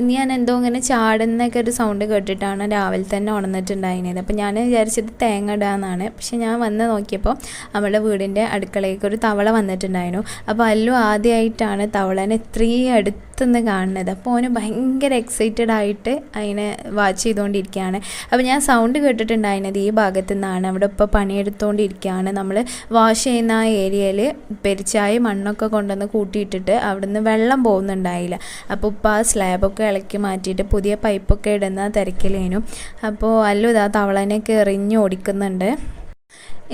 ഇനി ഞാൻ എന്തോ ഇങ്ങനെ ചാടുന്നൊക്കെ ഒരു സൗണ്ട് കേട്ടിട്ടാണ് രാവിലെ തന്നെ ഉണർന്നിട്ടുണ്ടായിരുന്നത്. അപ്പോൾ ഞാൻ വിചാരിച്ചത് തേങ്ങ ഇടാന്നാണ്. പക്ഷെ ഞാൻ വന്ന് നോക്കിയപ്പോൾ നമ്മുടെ വീടിന്റെ അടുക്കളയ്ക്ക് ഒരു തവള വന്നിട്ടുണ്ടായിരുന്നു. അപ്പോൾ അല്ലു ആദ്യമായിട്ടാണ് തവളനെ ഇത്രയും അടുത്തുനിന്ന് കാണുന്നത്. അപ്പോൾ അവന് ഭയങ്കര എക്സൈറ്റഡ് ആയിട്ട് അതിനെ വാച്ച് ചെയ്തുകൊണ്ടിരിക്കുകയാണ് അപ്പോൾ ഞാൻ സൗണ്ട് കേട്ടിട്ടുണ്ടായിരുന്നത് ഈ ഭാഗത്തു നിന്നാണ് അവിടെ ഇപ്പോൾ പണിയെടുത്തുകൊണ്ടിരിക്കുകയാണ് നമ്മൾ വാഷ് ചെയ്യുന്ന ആ ഏരിയയിൽ പെരിച്ചായി മണ്ണൊക്കെ കൊണ്ടുവന്ന് കൂട്ടിയിട്ടിട്ട് അവിടുന്ന് വെള്ളം പോകുന്നുണ്ടായില്ല. അപ്പോൾ ഇപ്പോൾ ആ സ്ലാബൊക്കെ ഇളക്കി മാറ്റിയിട്ട് പുതിയ പൈപ്പൊക്കെ ഇടുന്ന തിരക്കിലേനും. അപ്പോൾ അല്ലു ഇതാ തവളനെയൊക്കെ എറിഞ്ഞ് ഓടിക്കുന്നുണ്ട്.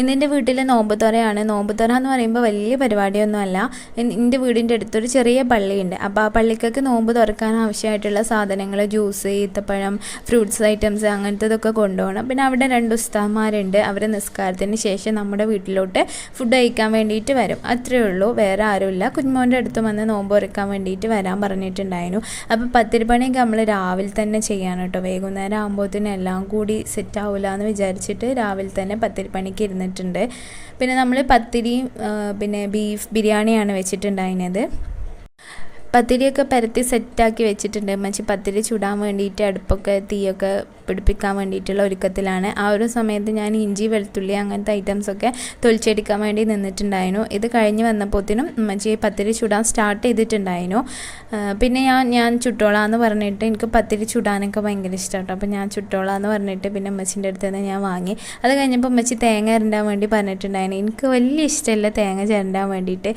ഇന്നെന്റെ വീട്ടിൽ നോമ്പ് തുറയാണ് നോമ്പ് തുറ എന്ന് പറയുമ്പോൾ വലിയ പരിപാടിയൊന്നുമല്ല. എന്റെ വീടിന്റെ അടുത്തൊരു ചെറിയ പള്ളിയുണ്ട്. അപ്പോൾ ആ പള്ളിക്കൊക്കെ നോമ്പ് തുറക്കാൻ ആവശ്യമായിട്ടുള്ള സാധനങ്ങൾ ജ്യൂസ് ഈത്തപ്പഴം ഫ്രൂട്ട്സ് ഐറ്റംസ് അങ്ങനത്തതൊക്കെ കൊണ്ടുപോകണം. പിന്നെ അവിടെ രണ്ട് ഉസ്താന്മാരുണ്ട് അവർ നിസ്കാരത്തിന് ശേഷം നമ്മുടെ വീട്ടിലോട്ട് ഫുഡ് കഴിക്കാൻ വേണ്ടിയിട്ട് വരും. അത്രയേ ഉള്ളൂ. വേറെ ആരുമില്ല. കുഞ്ഞുമോന്റെ അടുത്ത് വന്ന് നോമ്പ് തുറക്കാൻ വേണ്ടിയിട്ട് വരാൻ പറഞ്ഞിട്ടുണ്ടായിരുന്നു. അപ്പോൾ പത്തിരിപ്പണിയൊക്കെ നമ്മൾ രാവിലെ തന്നെ ചെയ്യാണ് കേട്ടോ. വൈകുന്നേരം ആകുമ്പോഴത്തേനും എല്ലാം കൂടി സെറ്റ് ആവില്ല എന്ന് വിചാരിച്ചിട്ട് രാവിലെ തന്നെ പത്തിരിപ്പണിക്ക് ഇരുന്നിട്ടുണ്ട് പിന്നെ നമ്മൾ പത്തിരിയും പിന്നെ ബീഫ് ബിരിയാണിയാണ് വെച്ചിട്ടുണ്ടായിരുന്നത്. പത്തിരിയൊക്കെ പരത്തി സെറ്റാക്കി വെച്ചിട്ടുണ്ട്. മച്ചി പത്തിരി ചുടാൻ വേണ്ടിയിട്ട് അടുപ്പൊക്കെ തീയൊക്കെ പിടിപ്പിക്കാൻ വേണ്ടിയിട്ടുള്ള ഒരുക്കത്തിലാണ്. ആ ഒരു സമയത്ത് ഞാൻ ഇഞ്ചി വെളുത്തുള്ളി അങ്ങനത്തെ ഐറ്റംസൊക്കെ തൊലിച്ചെടുക്കാൻ വേണ്ടി നിന്നിട്ടുണ്ടായിരുന്നു. ഇത് കഴിഞ്ഞ് വന്നപ്പോഴത്തേനും മച്ചി പത്തിരി ചുടാൻ സ്റ്റാർട്ട് ചെയ്തിട്ടുണ്ടായിരുന്നു. പിന്നെ ഞാൻ ഞാൻ ചുട്ടോളാന്ന് പറഞ്ഞിട്ട് എനിക്ക് പത്തിരി ചുടാനൊക്കെ ഭയങ്കര ഇഷ്ടമാണ് അപ്പോൾ ഞാൻ ചുട്ടോളാന്ന് പറഞ്ഞിട്ട് പിന്നെ അമ്മച്ചിന്റെ അടുത്ത് നിന്ന് ഞാൻ വാങ്ങി. അത് കഴിഞ്ഞപ്പോൾ അമ്മച്ചി തേങ്ങ ഇരണ്ടാൻ വേണ്ടി പറഞ്ഞിട്ടുണ്ടായിരുന്നു. എനിക്ക് വലിയ ഇഷ്ടമല്ല തേങ്ങ ചിരണ്ടാൻ വേണ്ടിയിട്ട്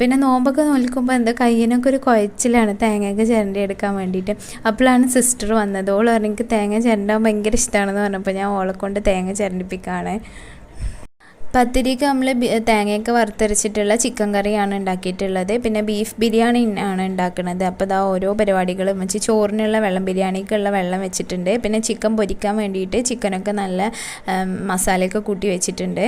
പിന്നെ നോമ്പൊക്കെ നോൽക്കുമ്പോൾ എന്താ കയ്യിനൊക്കെ ഒരു കുഴച്ചിലാണ് തേങ്ങയൊക്കെ ചിരണ്ടി എടുക്കാൻ വേണ്ടിയിട്ട് അപ്പോഴാണ് സിസ്റ്റർ വന്നത്. ഓൾ എനിക്ക് തേങ്ങ ചിരണ്ടാൻ ഭയങ്കര ഇഷ്ടമാണെന്ന് പറഞ്ഞപ്പോൾ ഞാൻ ഓളെ കൊണ്ട് തേങ്ങ ചിരണ്ടിപ്പിക്കുകയാണ്. പത്തിരിക്ക് നമ്മൾ തേങ്ങയൊക്കെ വറുത്തരച്ചിട്ടുള്ള ചിക്കൻ കറിയാണ് ഉണ്ടാക്കിയിട്ടുള്ളത്. പിന്നെ ബീഫ് ബിരിയാണി ആണ് ഉണ്ടാക്കുന്നത്. അപ്പോൾ ഇതാ ഓരോ പരിപാടികളും വെച്ച് ചോറിനുള്ള വെള്ളം ബിരിയാണിക്കുള്ള വെള്ളം വെച്ചിട്ടുണ്ട്. പിന്നെ ചിക്കൻ പൊരിക്കാൻ വേണ്ടിയിട്ട് ചിക്കനൊക്കെ നല്ല മസാലയൊക്കെ കൂട്ടി വെച്ചിട്ടുണ്ട്.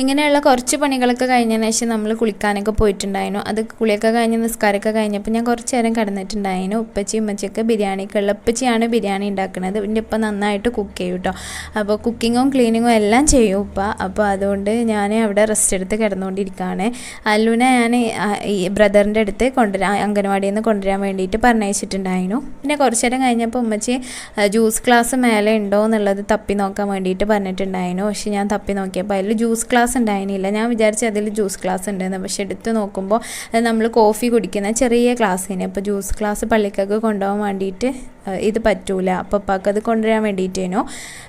ഇങ്ങനെയുള്ള കുറച്ച് പണികളൊക്കെ കഴിഞ്ഞതിന് ശേഷം നമ്മൾ കുളിക്കാനൊക്കെ പോയിട്ടുണ്ടായിരുന്നു. അത് കുളിയൊക്കെ കഴിഞ്ഞ് നിസ്കാരമൊക്കെ കഴിഞ്ഞപ്പോൾ ഞാൻ കുറച്ച് നേരം കിടന്നിട്ടുണ്ടായിരുന്നു. ഉപ്പച്ചി ഉമ്മച്ചിയൊക്കെ ബിരിയാണിക്കുള്ള ഉപ്പച്ചിയാണ് ബിരിയാണി ഉണ്ടാക്കുന്നത് എന്റെ ഉപ്പ നന്നായിട്ട് കുക്ക് ചെയ്യും കേട്ടോ അപ്പോൾ കുക്കിങ്ങും ക്ലീനിങ്ങും എല്ലാം ചെയ്യും ഉപ്പ. അപ്പോൾ അതുകൊണ്ട് ഞാൻ അവിടെ റെസ്റ്റ് എടുത്ത് കിടന്നുകൊണ്ടിരിക്കുകയാണ്. അല്ലുവിനെ ഞാൻ ഈ ബ്രദറിന്റെ അടുത്ത് കൊണ്ടുവരാൻ അംഗനവാടിയിൽ നിന്ന് കൊണ്ടുവരാൻ വേണ്ടിയിട്ട് പറഞ്ഞയച്ചിട്ടുണ്ടായിരുന്നു. പിന്നെ കുറച്ച് നേരം കഴിഞ്ഞപ്പോൾ ഉമ്മച്ചി ജ്യൂസ് ക്ലാസ് മേലെ ഉണ്ടോ എന്നുള്ളത് തപ്പി നോക്കാൻ വേണ്ടിയിട്ട് പറഞ്ഞിട്ടുണ്ടായിരുന്നു. പക്ഷേ ഞാൻ തപ്പി നോക്കിയപ്പോൾ അതിൽ ജ്യൂസ് ക്ലാസ് ഉണ്ടായിരുന്നില്ല ഞാൻ വിചാരിച്ചു അതിൽ ജ്യൂസ് ഗ്ലാസ് ഉണ്ടെന്ന് പക്ഷെ എടുത്ത് നോക്കുമ്പോൾ നമ്മൾ കോഫി കുടിക്കുന്ന ചെറിയ ഗ്ലാസ്സിന് അപ്പോൾ ജ്യൂസ് ഗ്ലാസ് പള്ളിക്കൊക്കെ കൊണ്ടുപോകാൻ വേണ്ടിയിട്ട് ഇത് പറ്റൂല. അപ്പോൾ ഉപ്പാക്ക് അത് കൊണ്ടുവരാൻ വേണ്ടിയിട്ടേനോ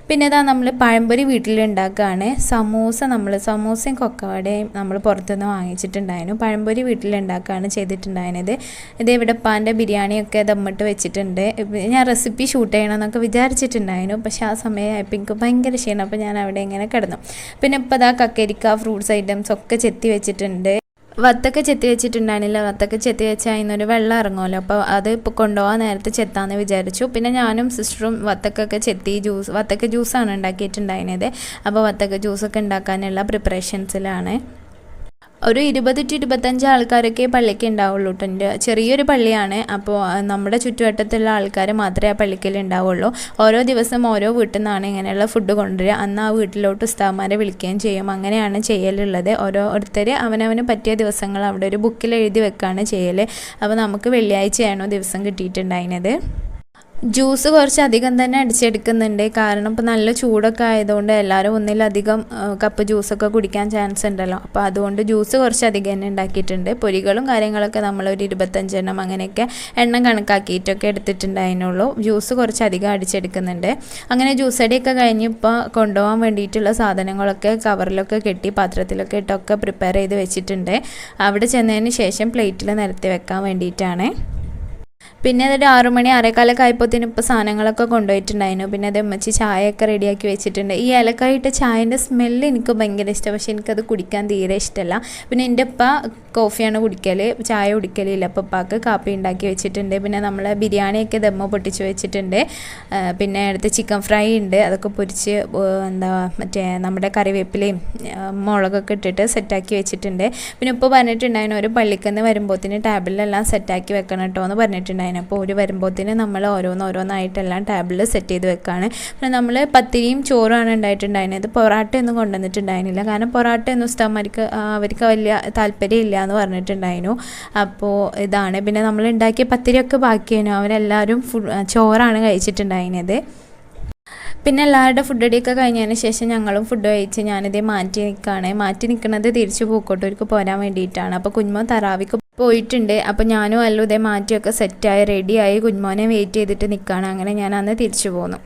പിന്നെ ഇതാ നമ്മൾ പഴംപൊരി വീട്ടിലുണ്ടാക്കുകയാണ് സമൂസ നമ്മൾ സമൂസയും കൊക്കവടയും നമ്മൾ പുറത്തുനിന്ന് വാങ്ങിച്ചിട്ടുണ്ടായിരുന്നു. പഴംപൊരി വീട്ടിലുണ്ടാക്കുകയാണ് ചെയ്തിട്ടുണ്ടായിരുന്നത്. ഇത് ഇവിടെ ഉപ്പാന്റെ ബിരിയാണിയൊക്കെ ദമ്മിട്ട് വെച്ചിട്ടുണ്ട്. ഞാൻ റെസിപ്പി ഷൂട്ട് ചെയ്യണമെന്നൊക്കെ വിചാരിച്ചിട്ടുണ്ടായിരുന്നു. പക്ഷേ ആ സമയമായപ്പോൾ എനിക്ക് ഭയങ്കര ക്ഷീണം. അപ്പോൾ ഞാൻ അവിടെ ഇങ്ങനെ കിടന്നു. പിന്നെ ഇപ്പോൾ ഇതാ കക്കരിക്ക ഫ്രൂട്ട്സ് ഐറ്റംസ് ഒക്കെ ചെത്തി വെച്ചിട്ടുണ്ട്. വത്തൊക്കെ ചെത്തി വെച്ചിട്ടുണ്ടായിരുന്നില്ല. വത്തൊക്കെ ചെത്തി വെച്ചാൽ അതിനൊരു വെള്ളം ഇറങ്ങുമല്ലോ. അപ്പോൾ അത് ഇപ്പോൾ കൊണ്ടുപോകാൻ നേരത്തെ ചെത്താന്ന് വിചാരിച്ചു. പിന്നെ ഞാനും സിസ്റ്ററും വത്തക്കൊക്കെ ചെത്തി ജ്യൂസ് വത്തക്ക ജ്യൂസാണ് ഉണ്ടാക്കിയിട്ടുണ്ടായിരുന്നത്. അപ്പോൾ വത്തക്ക ജ്യൂസൊക്കെ ഉണ്ടാക്കാനുള്ള പ്രിപ്പറേഷൻസിലാണ് ഒരു ഇരുപത് ടു ഇരുപത്തഞ്ച് ആൾക്കാരൊക്കെ പള്ളിക്ക് ഉണ്ടാവുള്ളൂ കേട്ടോ ചെറിയൊരു പള്ളിയാണ്. അപ്പോൾ നമ്മുടെ ചുറ്റുവട്ടത്തുള്ള ആൾക്കാർ മാത്രമേ ആ പള്ളിക്കൽ ഉണ്ടാവുള്ളൂ ഓരോ ദിവസം ഓരോ വീട്ടിൽ നിന്നാണ് ഇങ്ങനെയുള്ള ഫുഡ് കൊണ്ടുവരിക. അന്ന് ആ വീട്ടിലോട്ട് ഉസ്താവന്മാരെ വിളിക്കുകയും ചെയ്യും. അങ്ങനെയാണ് ചെയ്യലുള്ളത്. ഓരോരുത്തർ അവനവന് പറ്റിയ ദിവസങ്ങൾ അവിടെ ഒരു ബുക്കിൽ എഴുതി വെക്കുകയാണ് ചെയ്യൽ അപ്പോൾ നമുക്ക് വെള്ളിയാഴ്ചയാണോ ദിവസം കിട്ടിയിട്ടുണ്ടായിരുന്നത് ജ്യൂസ് കുറച്ചധികം തന്നെ അടിച്ചെടുക്കുന്നുണ്ട്. കാരണം ഇപ്പോൾ നല്ല ചൂടൊക്കെ ആയതുകൊണ്ട് എല്ലാവരും ഒന്നിലധികം കപ്പ് ജ്യൂസൊക്കെ കുടിക്കാൻ ചാൻസ് ഉണ്ടല്ലോ. അപ്പോൾ അതുകൊണ്ട് ജ്യൂസ് കുറച്ചധികം തന്നെ ഉണ്ടാക്കിയിട്ടുണ്ട്. പൊരികളും കാര്യങ്ങളൊക്കെ നമ്മളൊരു ഇരുപത്തഞ്ചെണ്ണം അങ്ങനെയൊക്കെ എണ്ണം കണക്കാക്കിയിട്ടൊക്കെ എടുത്തിട്ടുണ്ടായിരുന്നുള്ളൂ ജ്യൂസ് കുറച്ചധികം അടിച്ചെടുക്കുന്നുണ്ട്. അങ്ങനെ ജ്യൂസ് അടിയൊക്കെ കഴിഞ്ഞ് ഇപ്പോൾ കൊണ്ടുപോകാൻ വേണ്ടിയിട്ടുള്ള സാധനങ്ങളൊക്കെ കവറിലൊക്കെ കെട്ടി പാത്രത്തിലൊക്കെ ഇട്ടൊക്കെ പ്രിപ്പയർ ചെയ്ത് വെച്ചിട്ടുണ്ട്. അവിടെ ചെന്നതിന് ശേഷം പ്ലേറ്റിൽ നിരത്തി വെക്കാൻ വേണ്ടിയിട്ടാണ്. പിന്നെ അതൊരു ആറു മണി ആറേക്കാലൊക്കെ ആയപ്പോഴത്തേനും ഇപ്പോൾ സാധനങ്ങളൊക്കെ കൊണ്ടുപോയിട്ടുണ്ടായിരുന്നു. പിന്നെ അത് ഉമ്മച്ചി ചായയൊക്കെ റെഡിയാക്കി വെച്ചിട്ടുണ്ട്. ഈ ഏലക്കായിട്ട് ചായന്റെ സ്മെല്ല് എനിക്ക് ഭയങ്കര ഇഷ്ടമാണ് പക്ഷേ എനിക്കത് കുടിക്കാൻ തീരെ ഇഷ്ടമല്ല പിന്നെ എന്റെ ഉപ്പ കോഫിയാണ് കുടിക്കൽ ചായ കുടിക്കലില്ല. അപ്പോൾ ഉപ്പാക്ക് കാപ്പി ഉണ്ടാക്കി വെച്ചിട്ടുണ്ട്. പിന്നെ നമ്മൾ ബിരിയാണിയൊക്കെ ദമ്മ പൊട്ടിച്ച് വെച്ചിട്ടുണ്ട്. പിന്നെ അടുത്ത് ചിക്കൻ ഫ്രൈ ഉണ്ട്. അതൊക്കെ പൊരിച്ച് എന്താ മറ്റേ നമ്മുടെ കറിവേപ്പിലയും മുളകൊക്കെ ഇട്ടിട്ട് സെറ്റാക്കി വെച്ചിട്ടുണ്ട്. പിന്നെ ഉപ്പ് പറഞ്ഞിട്ടുണ്ടായിരുന്നു ഒരു പള്ളിക്കന്ന് വരുമ്പോഴത്തേന് ടാബിലെല്ലാം സെറ്റാക്കി വെക്കണം കേട്ടോ എന്ന് പറഞ്ഞിട്ടുണ്ടായിരുന്നു. വന്നിട്ടുണ്ടായിരുന്നു അപ്പോൾ ഒരു വരുമ്പോഴത്തേന് നമ്മൾ ഓരോന്നോരോന്നായിട്ടെല്ലാം ടേബിളിൽ സെറ്റ് ചെയ്ത് വെക്കുകയാണ് പിന്നെ നമ്മൾ പത്തിരിയും ചോറുമാണ് ഉണ്ടായിട്ടുണ്ടായിരുന്നത്. പൊറാട്ട ഒന്നും കൊണ്ടുവന്നിട്ടുണ്ടായിരുന്നില്ല. കാരണം പൊറാട്ട ഒന്നും ഉസ്താമാർക്ക് അവർക്ക് വലിയ താല്പര്യമില്ല എന്ന് പറഞ്ഞിട്ടുണ്ടായിരുന്നു. അപ്പോൾ ഇതാണ്. പിന്നെ നമ്മൾ ഉണ്ടാക്കിയ പത്തിരിയൊക്കെ ബാക്കിയായിരുന്നു. അവരെല്ലാവരും ചോറാണ് കഴിച്ചിട്ടുണ്ടായിരുന്നത്. പിന്നെ എല്ലാവരുടെ ഫുഡ് അടിയൊക്കെ കഴിഞ്ഞതിന് ശേഷം ഞങ്ങളും ഫുഡ് കഴിച്ച് ഞാനിതേ മാറ്റി നിൽക്കുകയാണ് മാറ്റി നിൽക്കുന്നത് തിരിച്ചു പൂക്കോട്ടൂർക്ക് പോരാൻ വേണ്ടിയിട്ടാണ്. അപ്പോൾ കുഞ്ഞുമോൻ തറാവിക്ക് പോയിട്ടുണ്ട്. അപ്പോൾ ഞാനും അല്ലു ഇതേ മാറ്റിയൊക്കെ സെറ്റായി റെഡിയായി കുഞ്ഞുമോനെ വെയിറ്റ് ചെയ്തിട്ട് നിൽക്കുകയാണ് അങ്ങനെ ഞാൻ അന്ന് തിരിച്ചു പോന്നു.